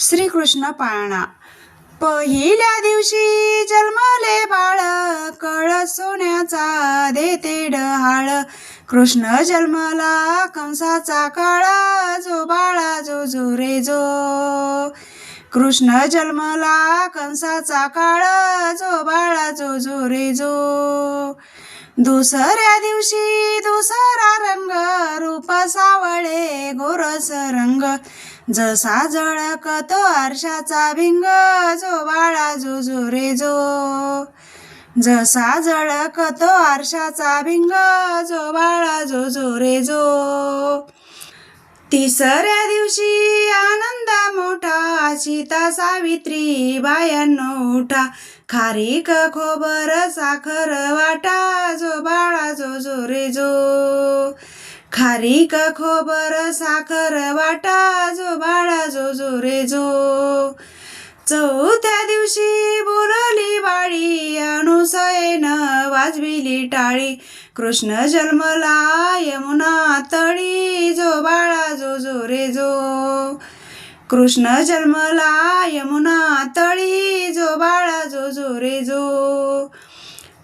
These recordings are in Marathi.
श्रीकृष्ण पाळणा. पहिल्या दिवशी जन्मले बाळ कळ सोन्याचा देते डहाळ. कृष्ण जन्मला कंसाचा काळा जो बाळा जो जो रे जो. कृष्ण जन्मला कंसाचा काळा जो बाळा जो जो रे जो. दुसऱ्या दिवशी दुसरा रंग रूप सावळे गोरस रंग. जसा जळकतो आरशाचा भिंग जो बाळा जो जो रे जो. जसा जळकतो आरशाचा भिंग जो बाळा जो जो रे जो. तिसऱ्या दिवशी आनंद मोठा सीता सावित्री बायांनो उठा. खारीक खोबर साखर वाटा जो बाळा जो जो रे जो. खारीक खोबर साखर वाटा जो बाळा जो जो रे जो. चौथ्या दिवशी बोलली बाळी अनुसयन वाजविली टाळी. कृष्ण जन्मला यमुना तळी जो बाळा जो जो रे जो. कृष्ण जन्मला यमुना तळी जो बाळा जो जो रे जो.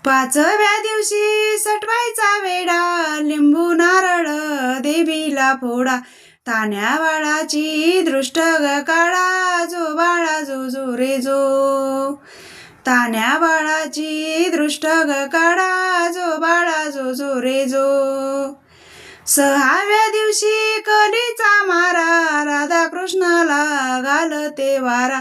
पाचव्या दिवशी सटवायचा वेडा लिंबू नारळ देवीला फोडा. तान्या बाळाची दृष्ट काळा जो बाळा जो जो रे जो. तान्या बाळाची दृष्ट काळा काढा जो बाळा जो जो रे जो. सहाव्या दिवशी कलीचा मारा राधा कृष्णाला घालते वारा.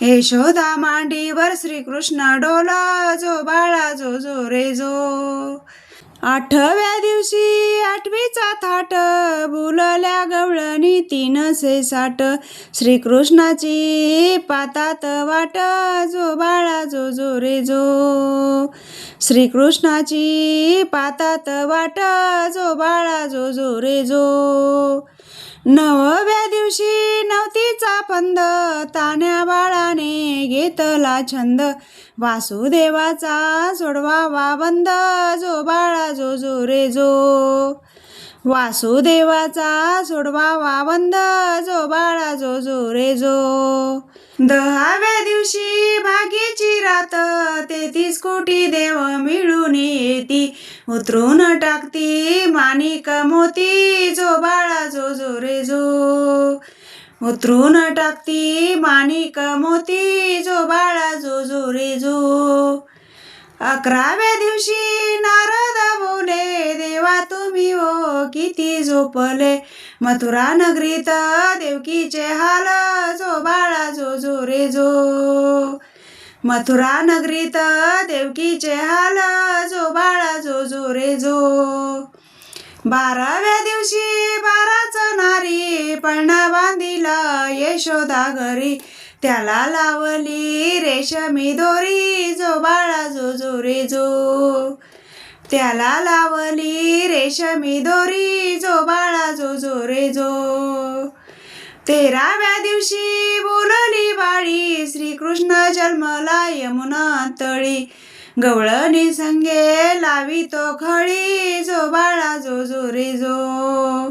यशोदा मांडीवर श्रीकृष्ण डोला जो बाळा जो जो रे जो. आठव्या दिवशी आठवीचा थाट बुलल्या गवळणी तीनशे साठ. श्रीकृष्णाची पातात वाट जो बाळा जो जो रे जो. श्रीकृष्णाची पातात वाट जो बाळा जो जो रे जो. नवव्या दिवशी नवतीचा पंद तान्या बाळाने घेतला छंद. वासुदेवाचा सोडवावा बंद जो बाळा जो जो रे जो. वासुदेवाचा सोडवावा बंद जो बाळा जो जो रे जो. दहाव्या दिवशी भाग्याची रात तेहतीस कोटी देव मिळून येती. उतरून टाकती माणिक मोती जो बाळा जो जो रे जो. उतरून टाकती माणिक मोती जो बाळा जो जो रे जो. अकराव्या दिवशी नारद बोले देवा तुम्ही ओ किती झोपले. मथुरा नगरीत देवकीचे हाल जो बाळा जो जो रे जो. मथुरा नगरीत देवकीचे हाल जो बाळा जो जो रे जो. बाराव्या दिवशी बाराच नारी पळणा बांधिला यशोदा घरी. त्याला लावली रेशमी दोरी जो बाळा जो जो रे जो. त्याला लावली रेशमी दोरी जो बाळा जो जो रे जो. तेराव्या दिवशी बोलली बाळी श्रीकृष्ण जन्मला यमुना तळी. गवळणी संगे लावी तो खळी जो बाळा जो जो रे जो.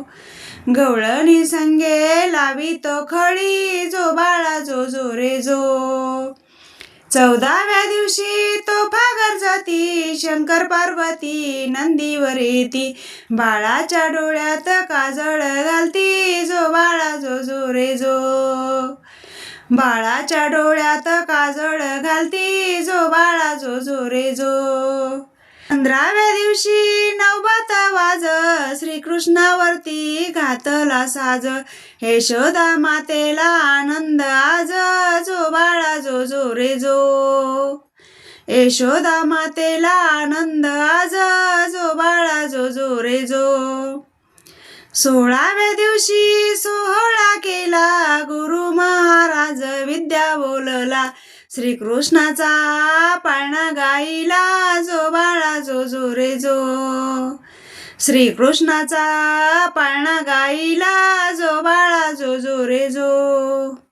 गवळणी संगे लावी तो खळी जो बाळा जो जो रे जो. चौदाव्या दिवशी तो पार्वती शंकर पार्वती नंदीवर येती बाळाच्या डोळ्यात काजळ घालती जो बाळा जो जो रे जो. बाळाच्या डोळ्यात काजळ घालती जो बाळा जो जो रे जो. पंधराव्या दिवशी नवबत वाज श्रीकृष्णावरती घातला साज. यशोदा मातेला आनंद आज जो बाळा जो जो रे जो. यशोदा मातेला आनंद आज जो बाळा जो जो रे जो. सोळाव्या दिवशी सोहळा केला गुरु महाराज विद्या बोलला. श्रीकृष्णाचा पाळणा गाईला जो बाळा जो जो रे जो. श्रीकृष्णाचा पाळणा गाईला जो बाळा जो जो रे जो.